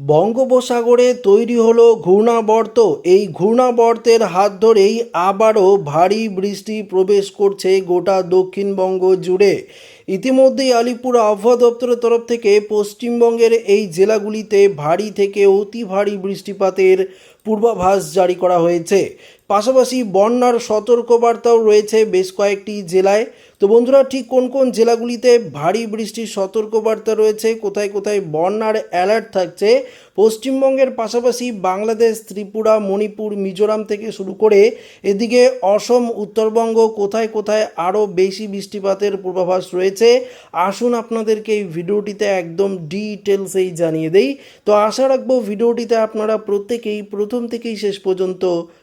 বঙ্গোপসাগরে তৈরি হলো ঘূর্ণাবর্ত। এই ঘূর্ণাবর্তের হাত ধরেই আবারও ভারী বৃষ্টি প্রবেশ করছে গোটা দক্ষিণবঙ্গ জুড়ে। ইতিমধ্যেই আলিপুর আবহাওয়া দপ্তরের তরফ থেকে পশ্চিমবঙ্গের এই জেলাগুলিতে ভারী থেকে অতি ভারী বৃষ্টিপাতের পূর্বাভাস জারি করা হয়েছে। পাশাপাশি বন্যার সতর্কবার্তাও রয়েছে বেশ কয়েকটি জেলায়। তো বন্ধুরা, ঠিক কোন কোন জেলাগুলিতে ভারী বৃষ্টির সতর্কবার্তা রয়েছে, কোথায় কোথায় বন্যার অ্যালার্ট থাকছে পশ্চিমবঙ্গের পাশাপাশি বাংলাদেশ, ত্রিপুরা, মণিপুর, মিজোরাম থেকে শুরু করে এদিকে অসম, উত্তরবঙ্গ কোথায় কোথায় আরও বেশি বৃষ্টিপাতের পূর্বাভাস রয়েছে, আসুন আপনাদেরকে এই ভিডিওটিতে একদম ডিটেলসেই জানিয়ে দেই। তো আশা রাখব ভিডিওটিতে আপনারা প্রত্যেকেই প্রথম থেকেই শেষ পর্যন্ত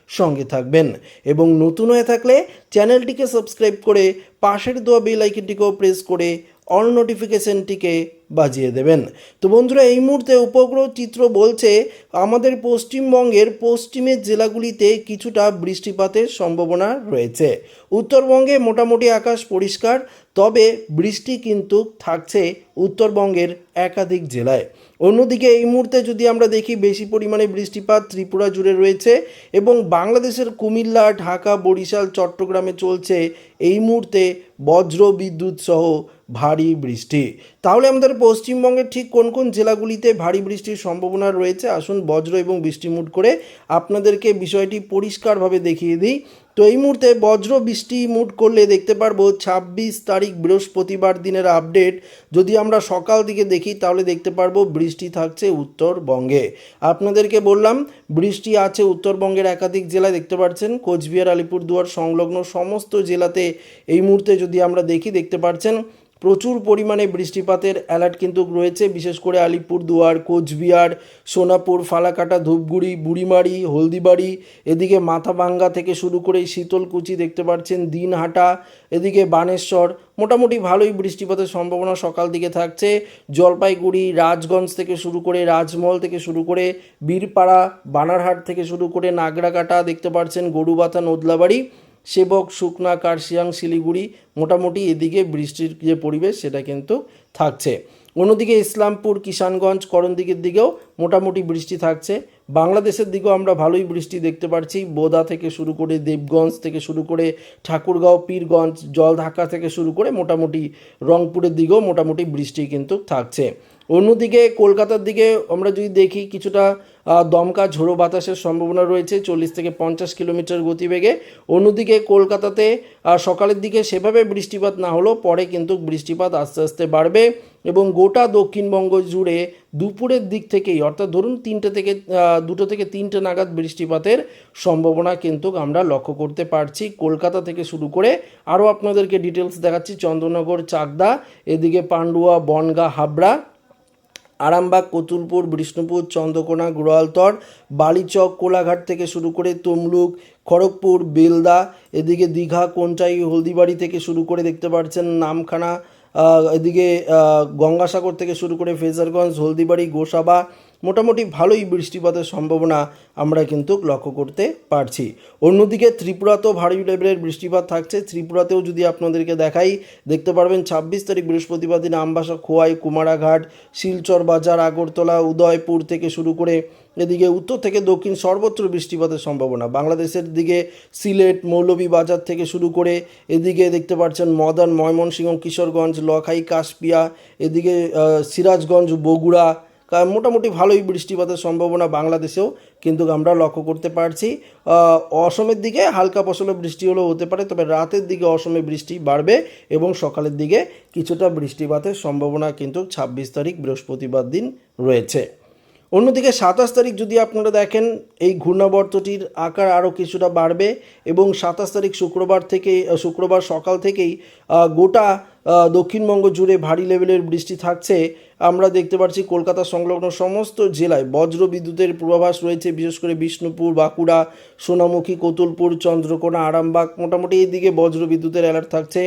সঙ্গে থাকবেন এবং নতুন হয়ে থাকলে চ্যানেলটিকে সাবস্ক্রাইব করে পাশের দোয়া বেল আইকনটিকেও প্রেস করে অল নোটিফিকেশনটিকে বাজিয়ে দেবেন। তো বন্ধুরা, এই মুহূর্তে উপগ্রহ চিত্র বলছে, আমাদের পশ্চিমবঙ্গের পশ্চিমের জেলাগুলিতে কিছুটা বৃষ্টিপাতের সম্ভাবনা রয়েছে। উত্তরবঙ্গে মোটামুটি আকাশ পরিষ্কার, তবে বৃষ্টি কিন্তু থাকছে উত্তরবঙ্গের একাধিক জেলায়। অন্যদিকে এই মুহূর্তে যদি আমরা দেখি, বেশি পরিমাণে বৃষ্টিপাত ত্রিপুরা জুড়ে রয়েছে এবং বাংলাদেশের কুমিল্লা, ঢাকা, বরিশাল, চট্টগ্রামে চলছে এই মুহূর্তে বজ্র বিদ্যুৎ সহ ভারী বৃষ্টি। তাহলে আমাদের পশ্চিমবঙ্গের ঠিক কোন কোন জেলাগুলিতে ভারী বৃষ্টির সম্ভাবনা রয়েছে? আসুন বজ্র এবং বৃষ্টি মুড করে আপনাদেরকে বিষয়টি পরিষ্কারভাবে দেখিয়ে দিই। তো এই মুহূর্তে বজ্র বৃষ্টি মুড করলে দেখতে পারব ছাব্বিশ তারিখ বৃহস্পতিবার দিনের আপডেট। যদি আমরা সকাল দিকে দেখি, তাহলে দেখতে পারব বৃষ্টি থাকছে উত্তরবঙ্গে। আপনাদেরকে বললাম, বৃষ্টি আছে উত্তরবঙ্গের একাধিক জেলায়। দেখতে পাচ্ছেন, কোচবিহার, আলিপুরদুয়ার সংলগ্ন সমস্ত জেলাতে এই মুহূর্তে যদি আমরা দেখি, দেখতে পাচ্ছেন প্রচুর পরিমাণে বৃষ্টিপাতের অ্যালার্ট কিন্তু রয়েছে, বিশেষ করে আলিপুরদুয়ার, কোচবিহার, সোনাপুর, ফালাকাটা, ধূপগুড়ি, বুড়িমারি, হলদিবাড়ি, এদিকে মাথাভাঙ্গা থেকে শুরু করে শীতলকুচি দেখতে পাচ্ছেন, দিনহাটা, এদিকে বানেশ্বর, মোটামুটি ভালোই বৃষ্টিপাতের সম্ভাবনা সকাল দিকে থাকছে। জলপাইগুড়ি, রাজগঞ্জ থেকে শুরু করে রাজমহল থেকে শুরু করে বীরপাড়া, বানারহাট থেকে শুরু করে নাগরাকাটা দেখতে পাচ্ছেন, গরুবাথা, নদলাবাড়ি। সেবক, শুকনা, কার্শিয়াং, শিলিগুড়ি মোটামুটি এদিকে বৃষ্টির যে পরিবেশ সেটা কিন্তু থাকছে। অন্যদিকে ইসলামপুর, কিষানগঞ্জ করণদিকের দিকেও মোটামুটি বৃষ্টি থাকছে। বাংলাদেশের দিকেও আমরা ভালোই বৃষ্টি দেখতে পাচ্ছি বোদা থেকে শুরু করে দেবগঞ্জ থেকে শুরু করে ঠাকুরগাঁও, পীরগঞ্জ, জলঢাকা থেকে শুরু করে মোটামুটি রংপুরের দিকেও মোটামুটি বৃষ্টি কিন্তু থাকছে। অন্যদিকে কলকাতার দিকে আমরা যদি দেখি কিছুটা দমকা ঝোড়ো বাতাসের সম্ভাবনা রয়েছে চল্লিশ থেকে পঞ্চাশ কিলোমিটার গতিবেগে। অন্যদিকে কলকাতাতে সকালের দিকে সেভাবে বৃষ্টিপাত না হলেও পরে কিন্তু বৃষ্টিপাত আস্তে আস্তে বাড়বে এবং গোটা দক্ষিণবঙ্গ জুড়ে দুপুরের দিক থেকেই, অর্থাৎ ধরুন তিনটে থেকে দুটো থেকে তিনটে নাগাদ বৃষ্টিপাতের সম্ভাবনা কিন্তু আমরা লক্ষ্য করতে পারছি। কলকাতা থেকে শুরু করে আরও আপনাদেরকে ডিটেলস দেখাচ্ছি। চন্দ্রনগর, চাকদা, এদিকে পান্ডুয়া, বনগা, হাবড়া। আরামবাগ, কতুলপুর, বিষ্ণুপুর, চন্দ্রকোনা, গুড়ালতর, বালিচক, কোলাঘাট থেকে শুরু করে তমলুক, খড়গপুর, বেলদা, এদিকে দীঘা, কোনটাই হলদিবাড়ি থেকে শুরু করে দেখতে পাচ্ছেন নামখানা এদিকে গঙ্গাসাগর থেকে শুরু করে ফেজারগঞ্জ, হলদিবাড়ি, গোসাবা মোটামুটি ভালোই বৃষ্টিপাতের সম্ভাবনা আমরা কিন্তু লক্ষ্য করতে পারছি। অন্যদিকে ত্রিপুরাতেও ভারী লেভেলের বৃষ্টিপাত থাকছে। ত্রিপুরাতেও যদি আপনাদেরকে দেখাই, দেখতে পারবেন ছাব্বিশ তারিখ বৃহস্পতিবার দিন আমবাসা, খোয়াই, কুমারাঘাট, শিলচর বাজার, আগরতলা, উদয়পুর থেকে শুরু করে এদিকে উত্তর থেকে দক্ষিণ সর্বত্র বৃষ্টিপাতের সম্ভাবনা। বাংলাদেশের দিকে সিলেট, মৌলভীবাজার থেকে শুরু করে এদিকে দেখতে পাচ্ছেন মদন, ময়মনসিংহ, কিশোরগঞ্জ, লখাই, কাশপিয়া, এদিকে সিরাজগঞ্জ, বগুড়া মোটামুটি ভালোই বৃষ্টিপাতের সম্ভাবনা বাংলাদেশেও, কিন্তু আমরা লক্ষ্য করতে পারছি অসমের দিকে হালকা ফসলে বৃষ্টি হলেও হতে পারে, তবে রাতের দিকে অসমে বৃষ্টি বাড়বে এবং সকালের দিকে কিছুটা বৃষ্টিপাতের সম্ভাবনা কিন্তু ছাব্বিশ তারিখ বৃহস্পতিবার দিন রয়েছে। অন্যদিকে সাতাশ তারিখ যদি আপনারা দেখেন, এই ঘূর্ণাবর্তটির আকার আরও কিছুটা বাড়বে এবং সাতাশ তারিখ শুক্রবার থেকে শুক্রবার সকাল থেকেই গোটা দক্ষিণবঙ্গ জুড়ে ভারী লেভেলের বৃষ্টি থাকছে। আমরা দেখতে পাচ্ছি কলকাতা সংলগ্ন সমস্ত জেলায় বজ্র বিদ্যুতের পূর্বাভাস রয়েছে, বিশেষ করে বিষ্ণুপুর, বাঁকুড়া, সোনামুখী, কতুলপুর, চন্দ্রকোনা, আরামবাগ, মোটামুটি এইদিকে বজ্র বিদ্যুতের অ্যালার্ট থাকছে।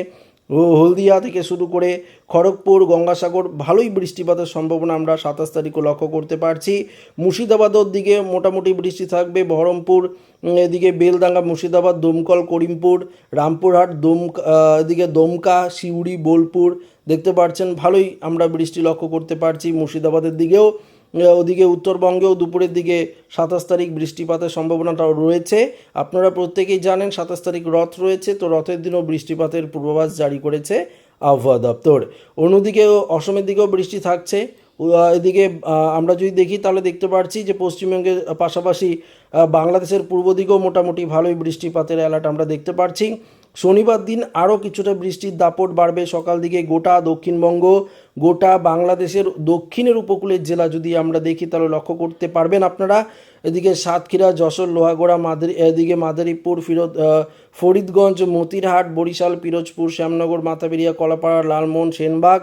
হলদিয়া থেকে শুরু করে খড়গপুর, গঙ্গাসাগর ভালোই বৃষ্টিপাতের সম্ভাবনা আমরা সাতাশ তারিখও লক্ষ্য করতে পারছি। মুর্শিদাবাদের দিকে মোটামুটি বৃষ্টি থাকবে, বহরমপুর এদিকে বেলডাঙ্গা, মুর্শিদাবাদ, দমকল, করিমপুর, রামপুরহাট, দম এদিকে দমকা, সিউড়ি, বোলপুর দেখতে পাচ্ছেন ভালোই আমরা বৃষ্টি লক্ষ্য করতে পারছি মুর্শিদাবাদের দিকেও। ওদিকে উত্তরবঙ্গেও দুপুরের দিকে সাতাশ তারিখ বৃষ্টিপাতের সম্ভাবনাটাও রয়েছে। আপনারা প্রত্যেকেই জানেন সাতাশ তারিখ রথ রয়েছে, তো রথের দিনও বৃষ্টিপাতের পূর্বাভাস জারি করেছে আবহাওয়া দপ্তর। অন্যদিকে অসমের দিকেও বৃষ্টি থাকছে। এদিকে আমরা যদি দেখি তাহলে দেখতে পাচ্ছি যে পশ্চিমবঙ্গের পাশাপাশি বাংলাদেশের পূর্ব দিকেও মোটামুটি ভালোই বৃষ্টিপাতের অ্যালার্ট আমরা দেখতে পাচ্ছি শনিবার দিন আরও কিছুটা বৃষ্টির দাপট বাড়বে। সকাল দিকে গোটা দক্ষিণবঙ্গ, গোটা বাংলাদেশের দক্ষিণের উপকূলের জেলা যদি আমরা দেখি, তাহলে লক্ষ্য করতে পারবেন আপনারা। এদিকে সাতক্ষীরা, যশোর, লোহাগোড়া, মাদারি, এদিকে মাদারীপুর ফিরোদ ফরিদগঞ্জ, মতিরহাট, বরিশাল, পিরোজপুর, শ্যামনগর, মাথাবেরিয়া, কলাপাড়া, লালমোহন, সেনবাগ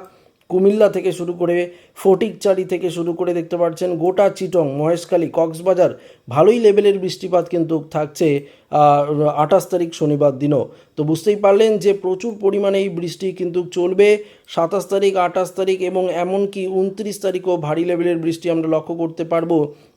কুমিল্লা থেকে শুরু করে ফটিকচারি থেকে শুরু করে দেখতে পাচ্ছেন গোটা চিটং, মহেশখালী, কক্সবাজার, ভালোই লেভেলের বৃষ্টিপাত কিন্তু থাকছে আঠাশ তারিখ শনিবার দিনও। তো বুঝতেই পারলেন যে প্রচুর পরিমাণে এই বৃষ্টি কিন্তু চলবে, সাতাশ তারিখ, আঠাশ তারিখ এবং এমনকি উনত্রিশ তারিখও ভারী লেভেলের বৃষ্টি আমরা লক্ষ্য করতে পারব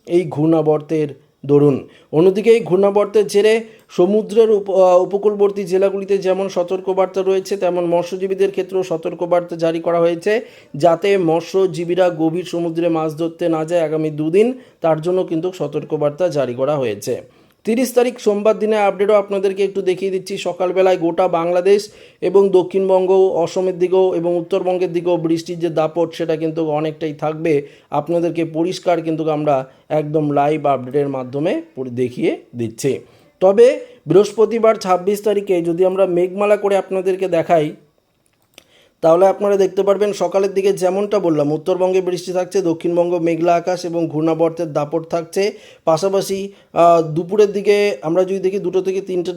এই ঘূর্ণাবর্তের দরুন। অন্যদিকে এই ঘূর্ণাবর্তের জেরে সমুদ্রের উপ- উপকূলবর্তী জেলাগুলিতে যেমন সতর্কবার্তা রয়েছে, তেমন মৎস্যজীবীদের ক্ষেত্রেও সতর্কবার্তা জারি করা হয়েছে, যাতে মৎস্যজীবীরা গভীর সমুদ্রে মাছ ধরতে না যায় আগামী দুদিন। তার জন্য কিন্তু সতর্কবার্তা জারি করা হয়েছে। তিরিশ তারিখ সোমবার দিনে আপডেটও আপনাদেরকে একটু দেখিয়ে দিচ্ছি। সকালবেলায় গোটা বাংলাদেশ এবং দক্ষিণবঙ্গ, অসমের দিকেও এবং উত্তরবঙ্গের দিকেও বৃষ্টির যে দাপট, সেটা কিন্তু অনেকটাই থাকবে। আপনাদেরকে পরিষ্কার কিন্তু আমরা একদম লাইভ আপডেটের মাধ্যমে দেখিয়ে দিচ্ছি। তবে বৃহস্পতিবার ছাব্বিশ তারিখে যদি আমরা মেঘমালা করে আপনাদেরকে দেখাই তাহলে আপনারা দেখতে পারবেন সকালের দিকে যেমনটা বললাম, উত্তরবঙ্গে বৃষ্টি থাকছে, দক্ষিণবঙ্গ মেঘলা আকাশ এবং ঘূর্ণাবর্তের দাপট থাকছে। পাশাপাশি দুপুরের দিকে আমরা যদি দেখি দুটো থেকে তিনটে